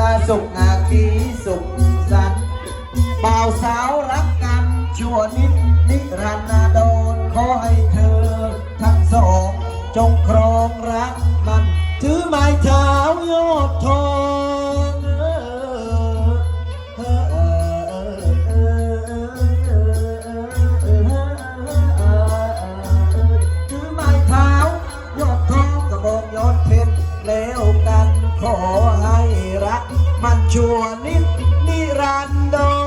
ลาสุขนาคีสุขสันเบ่าวสาวรักกันชั่วนิดนิรันดร์โดนขอให้เธอ ทั้งสองจงคร ชั่วนิดนิรันดร์